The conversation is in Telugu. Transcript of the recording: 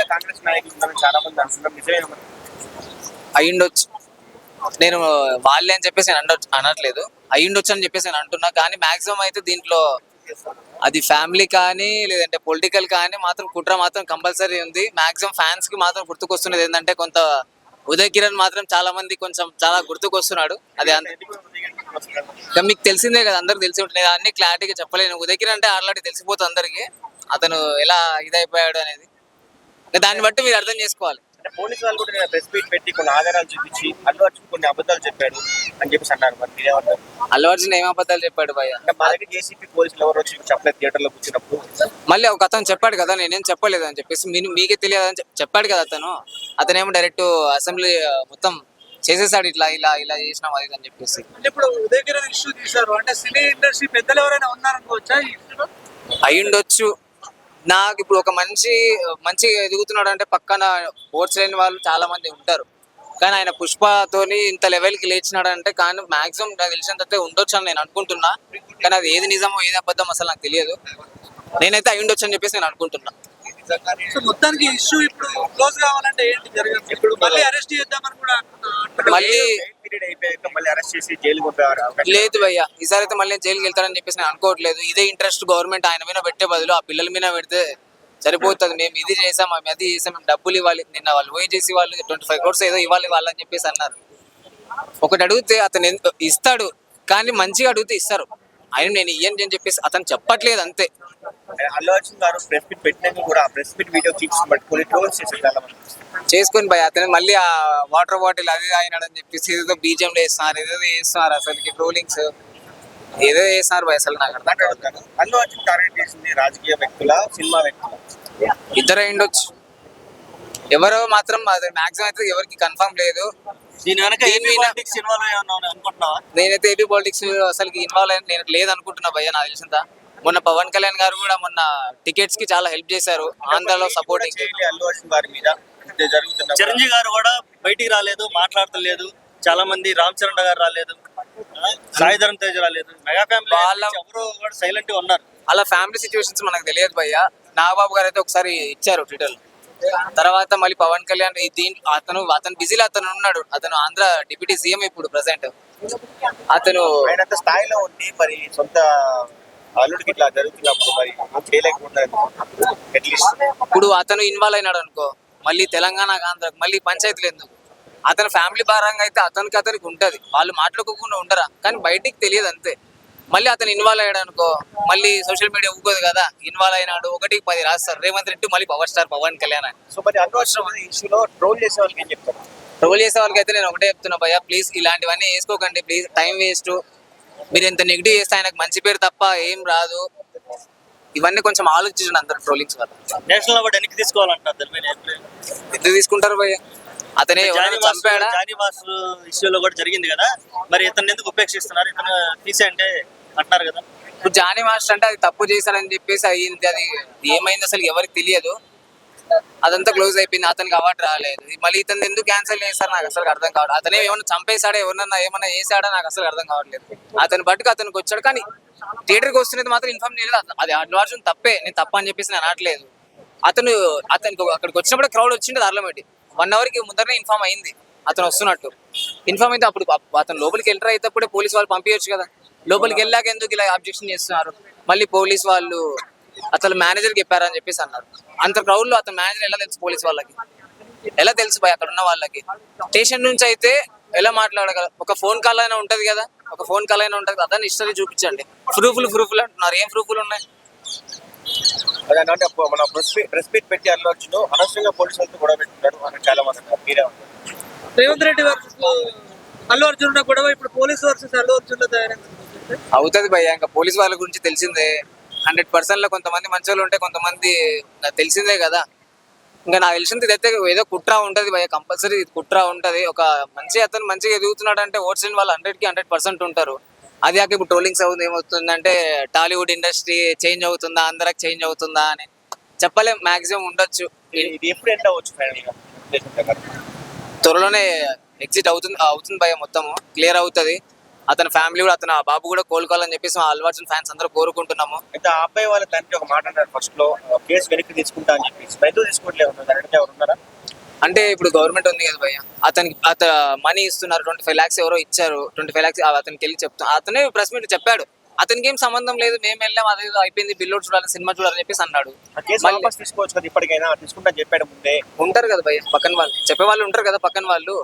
ఈ కాంగ్రెస్ నాయకులు చాలా మంది అంటున్నారు. అయ్యుండొచ్చు. నేను వాళ్ళే అని చెప్పేసి నేను అనట్లేదు. అయ్యుండొచ్చు అని చెప్పేసి నేను అంటున్నా. కానీ మాక్సిమం అయితే దీంట్లో అది ఫ్యామిలీ కానీ లేదంటే పొలిటికల్ కానీ మాత్రం కుట్ర మాత్రం కంపల్సరీ ఉంది. మాక్సిమం ఫ్యాన్స్కి మాత్రం గుర్తుకొస్తున్నది ఏంటంటే కొంత ఉదయ్ కిరణ్ మాత్రం చాలా మంది కొంచెం చాలా గుర్తుకొస్తున్నాడు. అది అంత మీకు తెలిసిందే కదా అందరికి తెలిసి ఉంటుంది. అన్ని క్లారిటీగా చెప్పలేను. ఉదయ్ కిరణ్ అంటే ఆల్రెడీ తెలిసిపోతుంది అందరికి. అతను ఎలా ఇదైపోయాడు అనేది. దాన్ని బట్టి మీరు అర్థం చేసుకోవాలి. అంటే పోలీసు వాళ్ళు కూడా ప్రెస్ మీట్ పెట్టి కొన్ని ఆధారాలు చూపించి అల్లు అర్జున్ కొన్ని అబద్ధాలు చెప్పాడు అని చెప్పేసి అన్నారు మరి మీరేమంటారు అల్లు అర్జున్ ఏం అబద్ధాలు చెప్పాడు భయ్య? అంటే మా దగ్గర ఏసీపీ పోలీసులు ఎవరు వచ్చి చెప్పలేదు థియేటర్లో కూర్చున్నప్పుడు. మళ్ళీ ఒక అతను చెప్పాడు కదా నేనేం చెప్పలేదు అని చెప్పేసి మీ- మీకే తెలియదు అని చెప్- చెప్పాడు కదా అతను. అతనేమో డైరెక్ట్ అసెంబ్లీ మొత్తం చేసేసాడు ఇట్లా ఇలా ఇలా చేసినాం అది ఇది అని చెప్పేసి. అంటే ఇప్పుడు ఉదయ్ కిరణ్ ఇష్యూ తీశారు. అంటే సినీ ఇండస్ట్రీ పెద్దలు ఎవరైనా ఉన్నారనుకోవచ్చా ఈ ఇష్యూలో అయ్యుండొచ్చు. నాకు ఇప్పుడు ఒక మనిషి మంచిగా ఎదుగుతున్నాడు అంటే పక్కన ఓట్స్ లేని వాళ్ళు చాలా మంది ఉంటారు. కానీ ఆయన పుష్పతోని ఇంత లెవెల్కి లేచినాడు అంటే కానీ మాక్సిమం నాకు తెలిసినంత ఉండొచ్చు అని నేను అనుకుంటున్నా. కానీ అది ఏది నిజమో ఏది అబద్ధం అసలు నాకు తెలియదు. నేనైతే అయ్యుండొచ్చు అని చెప్పేసి నేను అనుకుంటున్నా. మొత్తానికి ఇష్యూ ఇప్పుడు క్లోజ్ కావాలంటే ఏంటి ఇప్పుడు మళ్ళీ అరెస్ట్ చేద్దామని కూడా. మళ్ళీ పీరియడ్ అయిపోయాక మళ్ళీ అరెస్ట్ చేసి జైలు పంపేవారు లేదు భయ్య. ఈసారి అయితే మళ్ళీ జైలుకి వెళ్తారని చెప్పేసి నేను అనుకోవట్లేదు. ఇదే ఇంట్రెస్ట్ గవర్నమెంట్ ఆయన మీద పెట్టే బదులు ఆ పిల్లల మీద పెడితే సరిపోతుంది. మేము ఇది చేసాం మేము అది చేసాం మేము డబ్బులు ఇవ్వాలి. నిన్న వాళ్ళు పోయి చేసి వాళ్ళు ట్వంటీ ఫైవ్ క్రోర్స్ ఏదో ఇవ్వాలి వాళ్ళని చెప్పేసి అన్నారు. ఒకటి అడిగితే అతను ఇస్తాడు కానీ మంచిగా అడిగితే ఇస్తారు. ఆయన నేను ఇయ్యను అని చెప్పేసి అతను చెప్పట్లేదు అంతే. అల్లు అర్జున్ గారు ప్రెస్ మీట్ పెట్టినాక కూడా ఆ ప్రెస్ మీట్ వీడియో క్లిప్స్ పట్టుకొని ట్రోల్స్ చేశారు చాలా మంది. చేసుకొని భయ అతను మళ్ళీ ఆ వాటర్ బాటిల్ అది తాగినాడని చెప్పేసి ఏదో బీజం వేస్తున్నారు ఏదో చేస్తున్నారు అసలుకి ట్రోలింగ్స్ ఏదో చేస్తున్నారు భయ అసలు నాకు అర్థం కాదు అల్లు అర్జున్ టార్గెట్ చేసింది రాజకీయ వ్యక్తుల సినిమా వ్యక్తుల. ఇద్దరు ఉండొచ్చు. ఎవరో మాత్రం అది మాక్సిమం అయితే ఎవరికి కన్ఫర్మ్ లేదు. నేనైతే ఏపీ పాలిటిక్స్ అసలు ఇన్వాల్వ్ నేను లేదు అనుకుంటున్నా భయ్య నాకు తెలిసిందా మొన్న పవన్ కళ్యాణ్ గారు కూడా మొన్న టికెట్స్కి చాలా హెల్ప్ చేశారు. ఆంధ్రాలో సపోర్టింగ్ చిరంజీవి గారు కూడా బయటికి రాలేదు మాట్లాడతలేదు. చాలా మంది రామ్ చరణ్ గారు రాలేదు. ఆ, సాయి ధరమ్ తేజ్ రాలేదు. మెగా ఫ్యామిలీ వాళ్ళ- ఎవరు కూడా సైలెంట్గా ఉన్నారు. అలా ఫ్యామిలీ సిచ్యువేషన్స్ మనకు తెలియదు భయ్య. నాగబాబు గారు అయితే ఒకసారి ఇచ్చారు ట్విట్టర్ తర్వాత మళ్ళీ పవన్ కళ్యాణ్ ఈ దీని అతను అతను బిజీలో అతను ఉన్నాడు. అతను ఆంధ్ర డిప్యూటీ సీఎం ఇప్పుడు ప్రజెంట్ అతను స్థాయిలో ఉండి మరి సొంత అల్లుడికి ఇట్లా జరుగుతున్నప్పుడు మరి చేయలేకుండా అట్లీస్ట్ ఇప్పుడు అతను ఇన్వాల్వ్ అయినాడు అనుకో మళ్ళీ తెలంగాణ ఆంధ్రకు మళ్ళీ పంచాయతీలు ఎందుకు? అతని ఫ్యామిలీ పరంగా అయితే అతనికి అతనికి ఉంటది. వాళ్ళు మాట్లాడుకోకుండా ఉండరా? కానీ బయటికి తెలియదు అంతే. మళ్ళీ అతను ఇన్వాల్వ్ అయ్యాడు అనుకో మళ్ళీ సోషల్ మీడియా ఊగదు కదా. ఇన్వాల్వ్ అయినాడు ఒకటికి పది రాస్తారు. రేవంత్ రెడ్డి మళ్ళీ పవర్ స్టార్ పవన్ కళ్యాణ్ అని. సో మరి అర్జున్ ఇష్యూలో ట్రోల్ చేసే వాళ్ళకి ఏం చెప్తారు? ట్రోల్ చేసే వాళ్ళకి అయితే నేను ఒకటే చెప్తున్నా భయ్య ప్లీజ్ ఇలాంటివన్నీ వేసుకోకండి ప్లీజ్ టైం వేస్ట్ మీరు ఎంత నెగిటివ్ చేస్తే ఆయనకు మంచి పేరు తప్ప ఏం రాదు. ఇవన్నీ కొంచెం ఆలోచించండి అందరు ట్రోలింగ్స్ వల్ల. నేషనల్ అవార్డు వెనక్కి తీసుకోవాలంటారు. ఎందుకు తీసుకుంటారు భయ్య అతనే చంపాడా? జానీ మాస్టర్ ఇష్యూలో కూడా జరిగింది కదా. మరి ఇతను ఎందుకు ఉపేక్షిస్తున్నారు? ఇతను తీసేయంటే అంటున్నారు కదా. ఇప్పుడు జానీ మాస్టర్ అంటే అది తప్పు చేశాడని చెప్పేసి అయ్యింది. అది ఏమైంది అసలు ఎవరికి తెలియదు. అదంతా క్లోజ్ అయిపోయింది. అతనికి అవార్డు రాలేదు. మళ్ళీ ఇతను ఎందుకు క్యాన్సిల్ చేశారు నాకు అసలు అర్థం కావట్లేదు. అతనే ఏమన్నా చంపేశాడా? ఎవరన్నా ఏమన్నా చేశాడా నాకు అసలు అర్థం కావట్లేదు. అతని బట్టుకు అతనికి వచ్చాడు. కానీ థియేటర్కి వస్తున్నది మాత్రం ఇన్ఫార్మ్ చేయలేదు. అది అల్లు అర్జున్ తప్పే. నేను తప్ప అని చెప్పేసి నేను అనట్లేదు. అతను అతనికి అక్కడికి వచ్చినప్పుడు క్రౌడ్ వచ్చిండే దారిలో పెట్టి వన్ అవర్కి ముందరనే ఇన్ఫార్మ్ అయింది. అతను వస్తున్నట్టు. ఇన్ఫార్మ్ అయితే అప్పుడు అతను లోపలికి ఎంటర్ అయినప్పుడే పోలీస్ వాళ్ళు పంపించచ్చు కదా. లోపలికి వెళ్ళాక ఎందుకు ఇలా అబ్జెక్షన్ చేస్తున్నారు? మళ్ళీ పోలీస్ వాళ్ళు అసలు మేనేజర్ చెప్పారని చెప్పేసి అన్నారు. అంత క్రౌడ్లో అతను మేనేజర్ ఎలా తెలుసు పోలీస్ వాళ్ళకి? ఎలా తెలుసు భయ్ అక్కడ ఉన్న వాళ్ళకి? స్టేషన్ నుంచి అయితే ఎలా మాట్లాడగల? ఒక ఫోన్ కాల్ అయినా ఉంటది కదా? ఒక ఫోన్ కాల్ అయినా ఉంటది కదా? అదని హిస్టరీ చూపించండి. ప్రూఫ్లు ప్రూఫ్లు అంటున్నారు. ఏం ప్రూఫ్లు ఉన్నాయి? అదే అంటే అప్పుడు మన ప్రెస్ మీట్ ప్రెస్ మీట్ పెట్టి అల్లు అర్జున్ అనవసరంగా పోలీసులతో గొడవ పెట్టుకున్నాడు. అని చాలా మంది అంటారు మీరే ఉంటారు రేవంత్ రెడ్డి వర్సెస్ అల్లు అర్జున్ గొడవ ఇప్పుడు పోలీస్ వర్సెస్ అల్లు అర్జున్ తయారైంది. అవుతుంది భయ్య. ఇంకా పోలీస్ వాళ్ళ గురించి తెలిసిందే. హండ్రెడ్ పర్సెంట్లో కొంతమంది మంచి వాళ్ళు ఉంటే కొంతమంది తెలిసిందే కదా. ఇంకా నాకు తెలిసింది ఇదైతే ఏదో కుట్ర ఉంటది భయ్య కంపల్సరీ కుట్ర ఉంటది. ఒక మంచి అతను మంచిగా ఎదుగుతున్నాడు అంటే ఓట్స్ వాళ్ళు హండ్రెడ్కి హండ్రెడ్ పర్సెంట్ ఉంటారు. అది కాక ఇప్పుడు ట్రోలింగ్స్ అవుతుంది ఏమవుతుందంటే టాలీవుడ్ ఇండస్ట్రీ చేంజ్ అవుతుందా అందరికి చేంజ్ అవుతుందా అని చెప్పలేం మాక్సిమం ఉండొచ్చు. ఇది- ఎప్పుడు ఎండ్ అవ్వచ్చు? త్వరలోనే ఎగ్జిట్ అవుతుంది అవుతుంది భయ మొత్తము క్లియర్ అవుతుంది. అతని ఫ్యామిలీ కూడా అతను బాబు కూడా కోలుకోవాలని చెప్పేసి మా అల్లు అర్జున్ ఫ్యాన్స్ అందరూ కోరుకుంటున్నాము. అయితే ఆ అబ్బాయి వాళ్ళ తండ్రి ఒక మాట అన్నారు ఫస్ట్లో కేసు వెనక్కి తీసుకుంటా అని చెప్పేసి. ఎందుకు తీసుకోవట్లేదు? అంటే ఇప్పుడు గవర్నమెంట్ ఉంది కదా భయ్య. అతనికి అత మనీ ఇస్తున్నారు ట్వంటీ ఫైవ్ లాక్స్ ఎవరో ఇచ్చారు. ట్వంటీ ఫైవ్ లాక్స్ అతనికి వెళ్ళి చెప్తాం అతనే ప్రెస్ మీట్ చెప్పాడు. అతనికి ఏం సంబంధం లేదు మేము వెళ్ళాం అదే అయిపోయింది బిల్లు చూడాలి సినిమా చూడాలని చెప్పేసి అన్నాడు. తీసుకోవచ్చు కదా ఇప్పటికైనా తీసుకుంటా చెప్పాడు ముందే. ఉంటారు కదా భయ్య పక్కన వాళ్ళు. చెప్పే వాళ్ళు ఉంటారు కదా పక్కన వాళ్ళు.